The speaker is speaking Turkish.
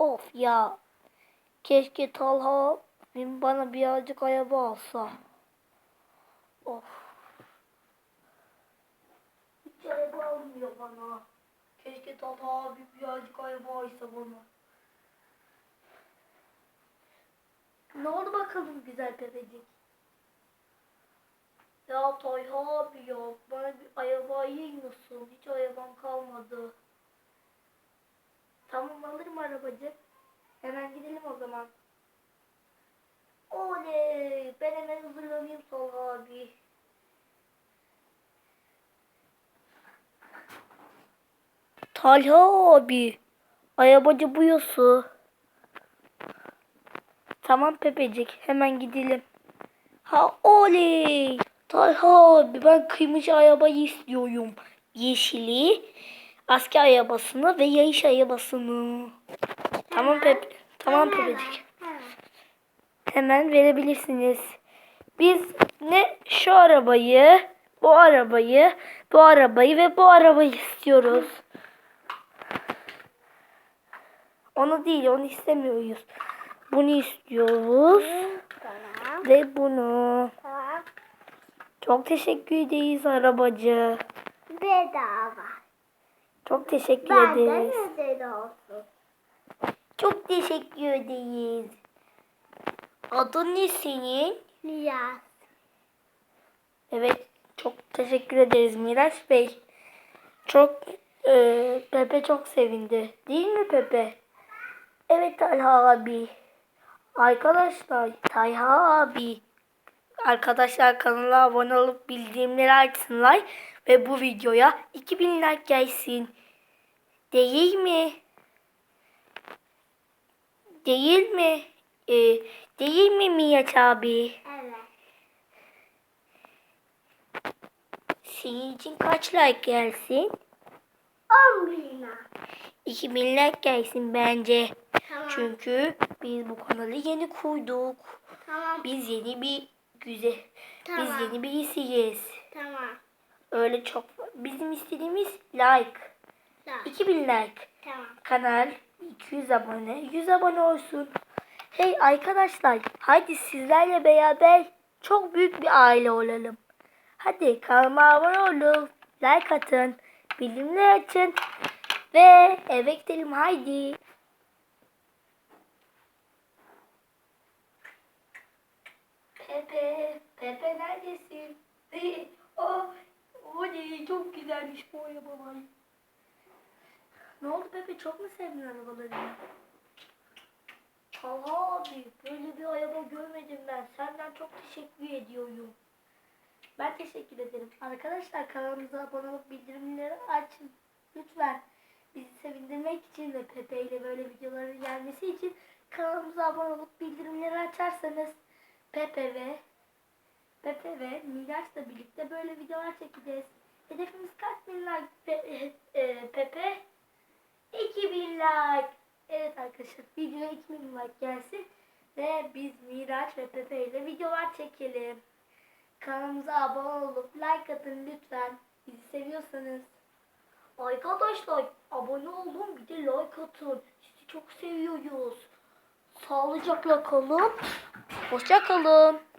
Of ya. Keşke Talha bana birazcık araba alsa. Of. Hiç araba almıyor bana. Keşke Talha abi birazcık araba alsa bana. Ne oldu bakalım güzel bebecik? Ya Talha abi ya bana bir araba ayır? Hiç arabam kalmadı. Arabacı. Hemen gidelim o zaman. Oley! Ben hemen hazırlanayım Talha abi. Talha abi. Arabacı buyusu. Tamam Pepecik hemen gidelim. Ha oley! Talha abi ben kıymış arabayı istiyorum. Yeşili, asker arabasını ve yarış arabasını. Tamam Pep, tamam Pepecik. Hemen verebilirsiniz. Biz ne şu arabayı, bu arabayı, bu arabayı ve bu arabayı istiyoruz. Onu değil, onu istemiyoruz. Bunu istiyoruz Tamam. ve bunu. Tamam. Çok teşekkür ederiz arabacı. Bedava. Çok teşekkür Benden ederiz. ödeli olsun. Çok teşekkür ederiz. Adın ne senin? Niyaz. Evet, çok teşekkür ederiz Miraç Bey. Çok e, Pepe çok sevindi. Değil mi Pepe? Evet Talha abi. Arkadaşlar Talha abi. Arkadaşlar kanala abone olup bildirimleri açsınlar ve bu videoya 2000 like gelsin. Değil mi? Değil mi? E, değil mi Miraç abi? Evet. Senin için kaç like gelsin? 10 bin lira. 2000 like gelsin bence. Tamam. Çünkü biz bu kanalı yeni kurduk. Tamam. Biz yeni bir güzel, Tamam. biz yeni birisiyiz. Tamam. Öyle çok bizim istediğimiz like. Tamam. 2000 like. Tamam. Kanal 200 abone, 100 abone olsun. Hey arkadaşlar, hadi sizlerle beraber çok büyük bir aile olalım. Hadi kanalıma abone olun, like atın, bildirimleri açın ve eve gidelim haydi. Pepe, Pepe neredesin? oh, o ne çok güzelmiş bu arabalar. Ne oldu Pepe çok mu sevdin arabalarını? Allah abi böyle bir araba görmedim ben. Senden çok teşekkür ediyorum. Ben teşekkür ederim. Arkadaşlar kanalımıza abone olup bildirimleri açın. Lütfen bizi sevindirmek için ve Pepe ile böyle videoların gelmesi için kanalımıza abone olup bildirimleri açarsanız Pepe ve Pepe ve Miraç'la birlikte böyle videolar çekeceğiz. Hedefimiz kaç bin like Pe- e, Pepe? 2000 like. Evet arkadaşlar videoya 2000 like gelsin. Ve biz Miraç ve Pepe ile videolar çekelim. Kanalımıza abone olup like atın lütfen. Bizi seviyorsanız. Arkadaşlar abone olun bir de like atın. Sizi çok seviyoruz. Sağlıcakla kalın. Hoşça kalın.